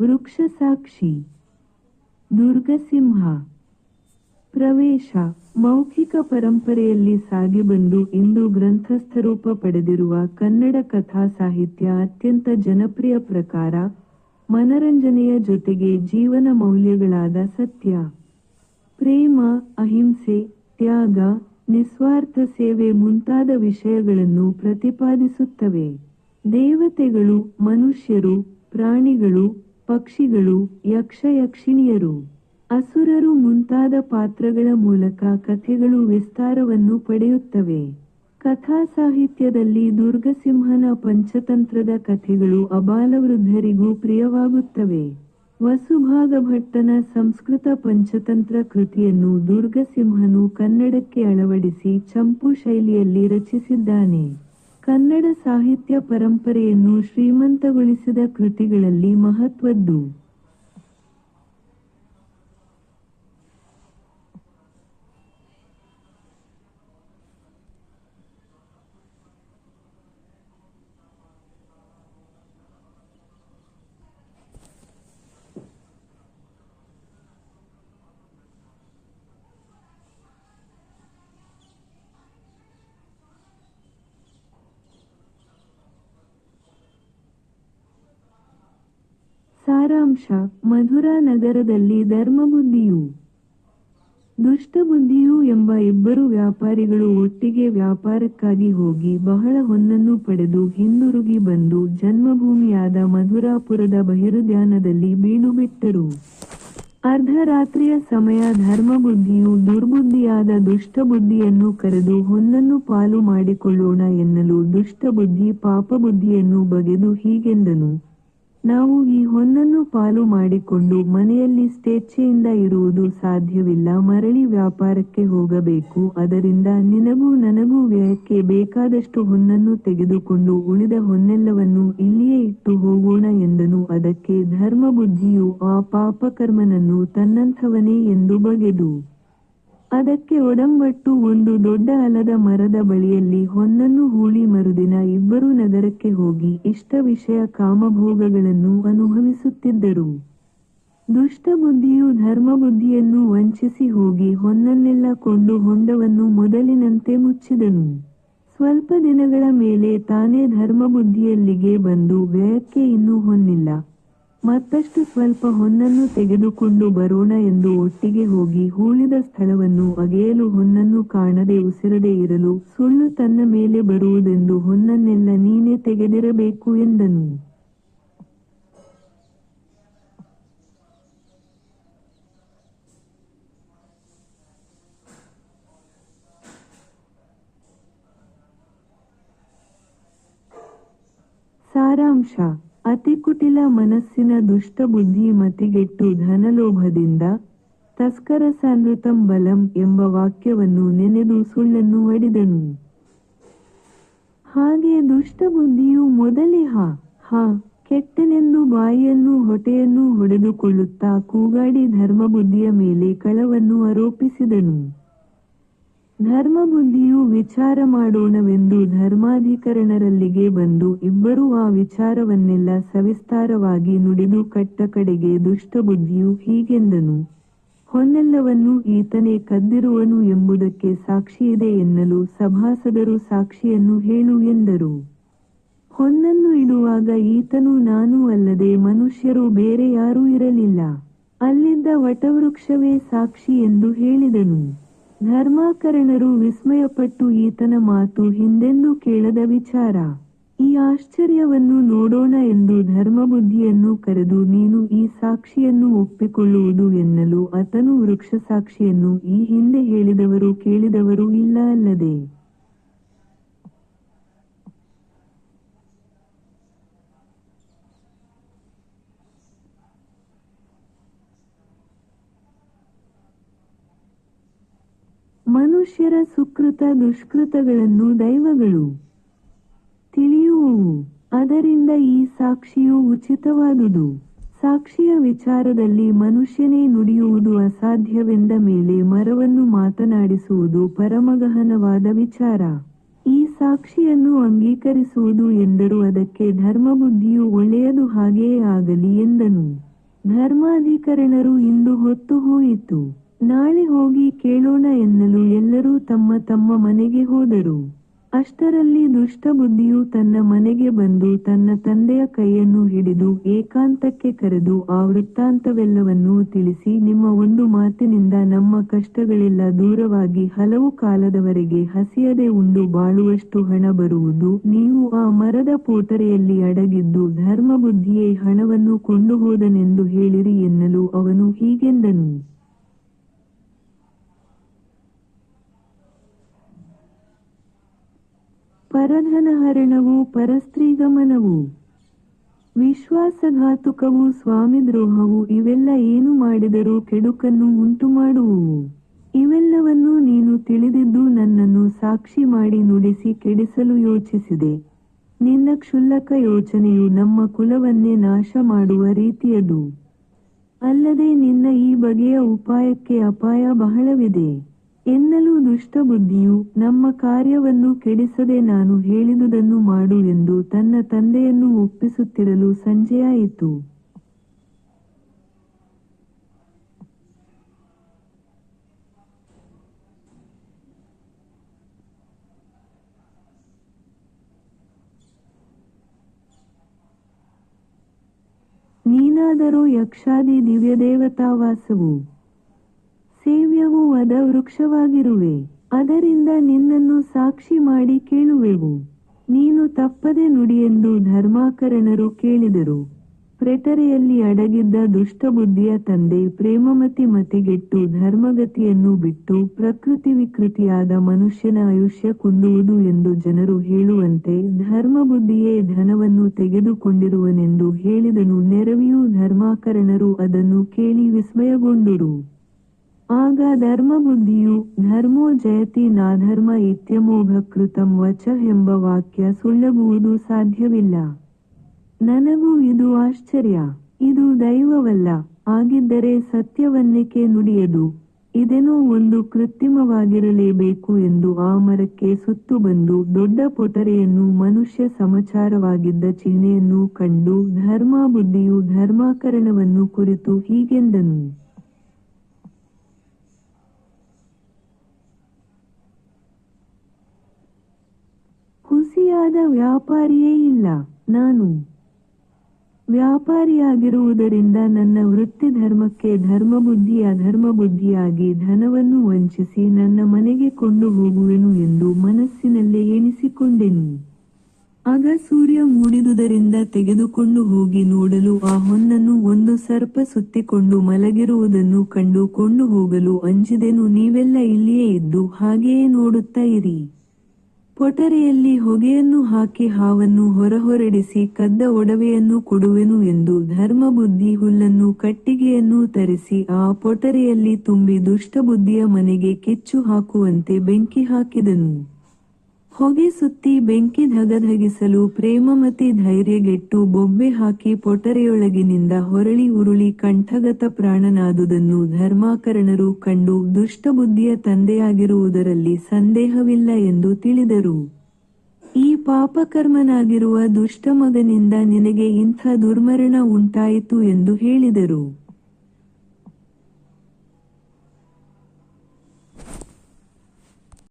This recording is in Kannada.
ವೃಕ್ಷಸಾಕ್ಷಿ, ದುರ್ಗಸಿಂಹ, ಪ್ರವೇಶ, ಮೌಖಿಕ ಪರಂಪರೆಯಲ್ಲಿ ಸಾಗಿ ಬಂದು ಇಂದು ಗ್ರಂಥಸ್ಥರೂಪ ಪಡೆದಿರುವ ಕನ್ನಡ ಕಥಾ ಸಾಹಿತ್ಯ ಅತ್ಯಂತ ಜನಪ್ರಿಯ ಪ್ರಕಾರ ಮನರಂಜನೆಯ ಜೊತೆಗೆ ಜೀವನ ಮೌಲ್ಯಗಳಾದ ಸತ್ಯ, ಪ್ರೇಮ, ಅಹಿಂಸೆ, ತ್ಯಾಗ, ನಿಸ್ವಾರ್ಥ ಸೇವೆ ಮುಂತಾದ ವಿಷಯಗಳನ್ನು ಪ್ರತಿಪಾದಿಸುತ್ತವೆ. ದೇವತೆಗಳು, ಮನುಷ್ಯರು, ಪ್ರಾಣಿಗಳು ಪಕ್ಷಿಗಳು, ಯಕ್ಷಯಕ್ಷಿಣಿಯರು, ಅಸುರರು ಮುಂತಾದ ಪಾತ್ರಗಳ ಮೂಲಕ ಕಥೆಗಳು ವಿಸ್ತಾರವನ್ನು ಪಡೆಯುತ್ತವೆ. ಕಥಾ ಸಾಹಿತ್ಯದಲ್ಲಿ ದುರ್ಗಸಿಂಹನ ಪಂಚತಂತ್ರದ ಕಥೆಗಳು ಅಬಾಲವೃದ್ಧರಿಗೂ ಪ್ರಿಯವಾಗುತ್ತವೆ. ವಸುಭಾಗ ಭಟ್ಟನ ಸಂಸ್ಕೃತ ಪಂಚತಂತ್ರ ಕೃತಿಯನ್ನು ದುರ್ಗಸಿಂಹನು ಕನ್ನಡಕ್ಕೆ ಅಳವಡಿಸಿ ಚಂಪು ಶೈಲಿಯಲ್ಲಿ ರಚಿಸಿದ್ದಾನೆ. ಕನ್ನಡ ಸಾಹಿತ್ಯ ಪರಂಪರೆಯನ್ನು ಶ್ರೀಮಂತಗೊಳಿಸಿದ ಕೃತಿಗಳಲ್ಲಿ ಮಹತ್ವದ್ದು. ಸಾರಾಂಶ ಮಧುರಾ ನಗರದಲ್ಲಿ ಧರ್ಮಬುದ್ಧಿಯು. ದುಷ್ಟಬುದ್ಧಿಯು ಎಂಬ ಇಬ್ಬರು ವ್ಯಾಪಾರಿಗಳು ಒಟ್ಟಿಗೆ ವ್ಯಾಪಾರಕ್ಕಾಗಿ ಹೋಗಿ ಬಹಳ ಹೊನ್ನನ್ನು ಪಡೆದು ಹಿಂದಿರುಗಿ ಬಂದು ಜನ್ಮಭೂಮಿಯಾದ ಮಧುರಾಪುರದ ಬಹಿರುದ್ಯಾನದಲ್ಲಿ ಬೀಡುಬಿಟ್ಟರು. ಅರ್ಧರಾತ್ರಿಯ ಸಮಯ ಧರ್ಮಬುದ್ಧಿಯು ದುರ್ಬುದ್ಧಿಯಾದ ದುಷ್ಟಬುದ್ಧಿಯನ್ನು ಕರೆದು ಹೊನ್ನನ್ನು ಪಾಲು ಮಾಡಿಕೊಳ್ಳೋಣ ಎನ್ನಲು ದುಷ್ಟಬುದ್ಧಿ ಪಾಪಬುದ್ಧಿಯನ್ನು ಬಗೆದು ಹೀಗೆಂದನು. ನಾವು ಈ ಹೊನ್ನನ್ನು ಪಾಲು ಮಾಡಿಕೊಂಡು ಮನೆಯಲ್ಲಿ ಸ್ವೇಚ್ಛೆಯಿಂದ ಇರುವುದು ಸಾಧ್ಯವಿಲ್ಲ. ಮರಳಿ ವ್ಯಾಪಾರಕ್ಕೆ ಹೋಗಬೇಕು. ಅದರಿಂದ ನಿನಗೂ ನನಗೂ ವ್ಯಯಕ್ಕೆ ಬೇಕಾದಷ್ಟು ಹೊನ್ನನ್ನು ತೆಗೆದುಕೊಂಡು ಉಳಿದ ಹೊನ್ನೆಲ್ಲವನ್ನು ಇಲ್ಲಿಯೇ ಇಟ್ಟು ಹೋಗೋಣ ಎಂದನು. ಅದಕ್ಕೆ ಧರ್ಮಬುದ್ಧಿಯು ಆ ಪಾಪಕರ್ಮನನ್ನು ತನ್ನಂಥವನೇ ಎಂದು ಬಗೆದು ಅದಕ್ಕೆ ಒಡಂಬಟ್ಟು ಒಂದು ದೊಡ್ಡ ಅಲದ ಮರದ ಬಳಿಯಲ್ಲಿ ಹೊನ್ನನ್ನು ಹೂಳಿ ಮರುದಿನ ಇಬ್ಬರು ನಗರಕ್ಕೆ ಹೋಗಿ ಇಷ್ಟ ವಿಷಯ ಕಾಮಭೋಗಗಳನ್ನು ಅನುಭವಿಸುತ್ತಿದ್ದರು. ದುಷ್ಟಬುದ್ಧಿಯು ಧರ್ಮಬುದ್ಧಿಯನ್ನು ವಂಚಿಸಿ ಹೋಗಿ ಹೊನ್ನನ್ನೆಲ್ಲ ಕೊಂಡು ಹೊಂಡವನ್ನು ಮೊದಲಿನಂತೆ ಮುಚ್ಚಿದನು. ಸ್ವಲ್ಪ ದಿನಗಳ ಮೇಲೆ ತಾನೇ ಧರ್ಮಬುದ್ಧಿಯಲ್ಲಿಗೆ ಬಂದು ವ್ಯಯಕ್ಕೆ ಇನ್ನೂ ಹೊನ್ನಿಲ್ಲ ಮತ್ತಷ್ಟು ಸ್ವಲ್ಪ ಹೊನ್ನನ್ನು ತೆಗೆದುಕೊಂಡು ಬರೋಣ ಎಂದು ಒಟ್ಟಿಗೆ ಹೋಗಿ ಹೂಳಿದ ಸ್ಥಳವನ್ನು ಅಗೆಯಲು ಹೊನ್ನನ್ನು ಕಾಣದೆ ಉಸಿರದೆ ಇರಲು ಸುಳ್ಳು ತನ್ನ ಮೇಲೆ ಬರುವುದೆಂದು ಹೊನ್ನನ್ನೆಲ್ಲ ನೀನೇ ತೆಗೆದಿರಬೇಕು ಎಂದನು. ಸಾರಾಂಶ ಅತಿ ಕುಟಿಲ ಮನಸ್ಸಿನ ದುಷ್ಟ ಬುದ್ಧಿ ಮತಿಗೆಟ್ಟು ಧನಲೋಭದಿಂದ ತಸ್ಕರ ಸಾಂದ್ರತಂ ಬಲಂ ಎಂಬ ವಾಕ್ಯವನ್ನು ನೆನೆದು ಸುಳ್ಳನ್ನು ಹೊಡೆದನು. ಹಾಗೆ ದುಷ್ಟ ಬುದ್ಧಿಯು ಮೊದಲೇ ಹಾ ಹಾ, ಕೆಟ್ಟನೆಂದು ಬಾಯಿಯನ್ನು ಹೊಟೆಯನ್ನು ಹೊಡೆದುಕೊಳ್ಳುತ್ತಾ ಕೂಗಾಡಿ ಧರ್ಮಬುದ್ಧಿಯ ಮೇಲೆ ಕಳವನ್ನು ಆರೋಪಿಸಿದನು. ಧರ್ಮಬುದ್ಧಿಯು ವಿಚಾರ ಮಾಡೋಣವೆಂದು ಧರ್ಮಾಧಿಕರಣರಲ್ಲಿಗೆ ಬಂದು ಇಬ್ಬರೂ ಆ ವಿಚಾರವನ್ನೆಲ್ಲ ಸವಿಸ್ತಾರವಾಗಿ ನುಡಿದು ಕಟ್ಟ ಕಡೆಗೆ ದುಷ್ಟಬುದ್ಧಿಯು ಹೀಗೆಂದನು. ಹೊನ್ನೆಲ್ಲವನ್ನು ಈತನೇ ಕದ್ದಿರುವನು ಎಂಬುದಕ್ಕೆ ಸಾಕ್ಷಿಯಿದೆ ಎನ್ನಲು ಸಭಾಸದರು ಸಾಕ್ಷಿಯನ್ನು ಹೇಳು ಎಂದರು. ಹೊನ್ನನ್ನು ಇಡುವಾಗ ಈತನು ನಾನೂ ಅಲ್ಲದೆ ಮನುಷ್ಯರು ಬೇರೆ ಯಾರೂ ಇರಲಿಲ್ಲ. ಅಲ್ಲಿದ್ದ ವಟವೃಕ್ಷವೇ ಸಾಕ್ಷಿ ಎಂದು ಹೇಳಿದನು. ಧರ್ಮಾಕರಣರು ವಿಸ್ಮಯಪಟ್ಟು ಈತನ ಮಾತು ಹಿಂದೆಂದೂ ಕೇಳದ ವಿಚಾರ. ಈ ಆಶ್ಚರ್ಯವನ್ನು ನೋಡೋಣ ಎಂದು ಧರ್ಮಬುದ್ಧಿಯನ್ನು ಕರೆದು ನೀನು ಈ ಸಾಕ್ಷಿಯನ್ನು ಒಪ್ಪಿಕೊಳ್ಳುವುದು ಎನ್ನಲು ಆತನು ವೃಕ್ಷ ಸಾಕ್ಷಿಯನ್ನು ಈ ಹಿಂದೆ ಹೇಳಿದವರು ಕೇಳಿದವರು ಇಲ್ಲ ಅಲ್ಲದೆ. ಮನುಷ್ಯರ ಸುಕೃತ ದುಷ್ಕೃತಗಳನ್ನು ದೈವಗಳು ತಿಳಿಯುವವು. ಅದರಿಂದ ಈ ಸಾಕ್ಷಿಯು ಉಚಿತವಾದುದು. ಸಾಕ್ಷಿಯ ವಿಚಾರದಲ್ಲಿ ಮನುಷ್ಯನೇ ನುಡಿಯುವುದು ಅಸಾಧ್ಯವೆಂದ ಮೇಲೆ ಮರವನ್ನು ಮಾತನಾಡಿಸುವುದು ಪರಮಗಹನವಾದ ವಿಚಾರ. ಈ ಸಾಕ್ಷಿಯನ್ನು ಅಂಗೀಕರಿಸುವುದು ಎಂದರು ಅದಕ್ಕೆ ಧರ್ಮಬುದ್ಧಿಯು ಒಳ್ಳೆಯದು ಹಾಗೆಯೇ ಆಗಲಿ ಎಂದನು. ಧರ್ಮಾಧಿಕರಣರು ಇಂದು ಹೊತ್ತು ಹೋಯಿತು. ನಾಳೆ ಹೋಗಿ ಕೇಳೋಣ ಎನ್ನಲು ಎಲ್ಲರೂ ತಮ್ಮ ತಮ್ಮ ಮನೆಗೆ ಹೋದರು. ಅಷ್ಟರಲ್ಲಿ ದುಷ್ಟಬುದ್ಧಿಯು ತನ್ನ ಮನೆಗೆ ಬಂದು ತನ್ನ ತಂದೆಯ ಕೈಯನ್ನು ಹಿಡಿದು ಏಕಾಂತಕ್ಕೆ ಕರೆದು ಆ ವೃತ್ತಾಂತವೆಲ್ಲವನ್ನೂ ತಿಳಿಸಿ ನಿಮ್ಮ ಒಂದು ಮಾತಿನಿಂದ ನಮ್ಮ ಕಷ್ಟಗಳೆಲ್ಲ ದೂರವಾಗಿ ಹಲವು ಕಾಲದವರೆಗೆ ಹಸಿಯದೆ ಉಂಡು ಬಾಳುವಷ್ಟು ಹಣ ಬರುವುದು. ನೀವು ಆ ಮರದ ಪೋಟರೆಯಲ್ಲಿ ಅಡಗಿದ್ದು ಧರ್ಮಬುದ್ಧಿಯೇ ಹಣವನ್ನು ಕೊಂಡು ಹೋದನೆಂದು ಹೇಳಿರಿ ಎನ್ನಲು ಅವನು ಹೀಗೆಂದನು ಪರಧನಹರಣವು ಪರಸ್ತ್ರೀಗಮನವು. ವಿಶ್ವಾಸಘಾತುಕವು ಸ್ವಾಮಿದ್ರೋಹವು ಇವೆಲ್ಲ ಏನು ಮಾಡಿದರೂ ಕೆಡುಕನ್ನು ಉಂಟು ಮಾಡುವುವು ಇವೆಲ್ಲವನ್ನು ನೀನು ತಿಳಿದಿದ್ದು ನನ್ನನ್ನು ಸಾಕ್ಷಿ ಮಾಡಿ ನುಡಿಸಿ ಕೆಡಿಸಲು ಯೋಚಿಸಿದೆ. ನಿನ್ನ ಕ್ಷುಲ್ಲಕ ಯೋಚನೆಯು ನಮ್ಮ ಕುಲವನ್ನೇ ನಾಶ ಮಾಡುವ ರೀತಿಯದು. ಅಲ್ಲದೆ ನಿನ್ನ ಈ ಬಗೆಯ ಉಪಾಯಕ್ಕೆ ಅಪಾಯ ಬಹಳವಿದೆ. ಎನ್ನಲು ದುಷ್ಟಬುದ್ಧಿಯು ನಮ್ಮ ಕಾರ್ಯವನ್ನು ಕೆಡಿಸದೆ ನಾನು ಹೇಳಿದುದನ್ನು ಮಾಡು ಎಂದು ತನ್ನ ತಂದೆಯನ್ನು ಒಪ್ಪಿಸುತ್ತಿರಲು ಸಂಜೆಯಾಯಿತು. ನೀನಾದರೂ ಯಕ್ಷಾದಿ ದಿವ್ಯದೇವತಾವಾಸವು. ಸೇವ್ಯವು ವದ ವೃಕ್ಷವಾಗಿರುವೆ. ಅದರಿಂದ ನಿನ್ನನ್ನು ಸಾಕ್ಷಿ ಮಾಡಿ ಕೇಳುವೆವು. ನೀನು ತಪ್ಪದೆ ನುಡಿಯೆಂದು ಧರ್ಮಾಕರಣರು ಕೇಳಿದರು. ಪ್ರೆಟರೆಯಲ್ಲಿ ಅಡಗಿದ್ದ ದುಷ್ಟಬುದ್ಧಿಯ ತಂದೆ ಪ್ರೇಮಮತಿ ಮತಿಗೆಟ್ಟು ಧರ್ಮಗತಿಯನ್ನು ಬಿಟ್ಟು ಪ್ರಕೃತಿ ವಿಕೃತಿಯಾದ ಮನುಷ್ಯನ ಆಯುಷ್ಯ ಕುಂದುವುದು ಎಂದು ಜನರು ಹೇಳುವಂತೆ ಧರ್ಮಬುದ್ಧಿಯೇ ಧನವನ್ನು ತೆಗೆದುಕೊಂಡಿರುವನೆಂದು ಹೇಳಿದನು ನೆರವಿಯೂ ಧರ್ಮಾಕರಣರು ಅದನ್ನು ಕೇಳಿ ವಿಸ್ಮಯಗೊಂಡರು. ಆಗ ಧರ್ಮಬುದ್ಧಿಯು ಧರ್ಮೋ ಜಯತಿ ನಾಧರ್ಮ ಇತ್ಯಮೋಭಕೃತಂ ವಚ ಎಂಬ ವಾಕ್ಯ ಸುಳ್ಳಗುವುದು ಸಾಧ್ಯವಿಲ್ಲ. ನನಗೂ ಇದು ಆಶ್ಚರ್ಯ. ಇದು ದೈವವಲ್ಲ. ಆಗಿದ್ದರೆ ಸತ್ಯವನ್ನೇಕೆ ನುಡಿಯದು? ಇದೇನೋ ಒಂದು ಕೃತ್ರಿಮವಾಗಿರಲೇಬೇಕು ಎಂದು ಆ ಮರಕ್ಕೆ ಸುತ್ತು ಬಂದು ದೊಡ್ಡ ಪೊಟರೆಯನ್ನು ಮನುಷ್ಯ ಸಮಾಚಾರವಾಗಿದ್ದ ಚಿಹ್ನೆಯನ್ನು ಕಂಡು ಧರ್ಮ ಬುದ್ಧಿಯು ಧರ್ಮಾಕರಣವನ್ನು ಕುರಿತು ಹೀಗೆಂದನು. ಹುಸಿಯಾದ ವ್ಯಾಪಾರಿಯೇ ಇಲ್ಲ. ನಾನು ವ್ಯಾಪಾರಿಯಾಗಿರುವುದರಿಂದ ನನ್ನ ವೃತ್ತಿ ಧರ್ಮಕ್ಕೆ ಧರ್ಮಬುದ್ಧಿ ಅಧರ್ಮಬುದ್ಧಿಯಾಗಿ ಧನವನ್ನು ವಂಚಿಸಿ ನನ್ನ ಮನೆಗೆ ಕೊಂಡು ಹೋಗುವೆನು ಎಂದು ಮನಸ್ಸಿನಲ್ಲೇ ಎಣಿಸಿಕೊಂಡೆನು. ಆಗ ಸೂರ್ಯ ಮೂಡಿದುದರಿಂದ ತೆಗೆದುಕೊಂಡು ಹೋಗಿ ನೋಡಲು ಆ ಹೊನ್ನನ್ನು ಒಂದು ಸರ್ಪ ಸುತ್ತಿಕೊಂಡು ಮಲಗಿರುವುದನ್ನು ಕಂಡು ಕೊಂಡು ಹೋಗಲು ಅಂಜಿದೆನು. ನೀವೆಲ್ಲ ಇಲ್ಲಿಯೇ ಇದ್ದು ಹಾಗೆಯೇ ನೋಡುತ್ತಾ ಇರಿ. ಪೊಟರೆಯಲ್ಲಿ ಹೊಗೆಯನ್ನು ಹಾಕಿ ಹಾವನ್ನು ಹೊರಹೊರಡಿಸಿ ಕದ್ದ ಒಡವೆಯನ್ನು ಕೊಡುವೆನು ಎಂದು ಧರ್ಮಬುದ್ಧಿ ಹುಲ್ಲನ್ನು ಕಟ್ಟಿಗೆಯನ್ನು ತರಿಸಿ ಆ ಪೊಟರೆಯಲ್ಲಿ ತುಂಬಿ ದುಷ್ಟಬುದ್ಧಿಯ ಮನೆಗೆ ಕೆಚ್ಚು ಹಾಕುವಂತೆ ಬೆಂಕಿ ಹಾಕಿದನು. ಹೊಗೆ ಸುತ್ತಿ ಬೆಂಕಿ ಧಗಧಗಿಸಲು ಪ್ರೇಮಮತಿ ಧೈರ್ಯಗೆಟ್ಟು ಬೊಬ್ಬೆ ಹಾಕಿ ಪೊಟರೆಯೊಳಗಿನಿಂದ ಹೊರಳಿ ಉರುಳಿ ಕಂಠಗತ ಪ್ರಾಣನಾದುದನ್ನು ಧರ್ಮಾಕರಣರು ಕಂಡು ದುಷ್ಟಬುದ್ಧಿಯ ತಂದೆಯಾಗಿರುವುದರಲ್ಲಿ ಸಂದೇಹವಿಲ್ಲ ಎಂದು ತಿಳಿದರು. ಈ ಪಾಪಕರ್ಮನಾಗಿರುವ ದುಷ್ಟಮಗನಿಂದ ನಿನಗೆ ಇಂಥ ದುರ್ಮರಣ ಉಂಟಾಯಿತು ಎಂದು ಹೇಳಿದರು.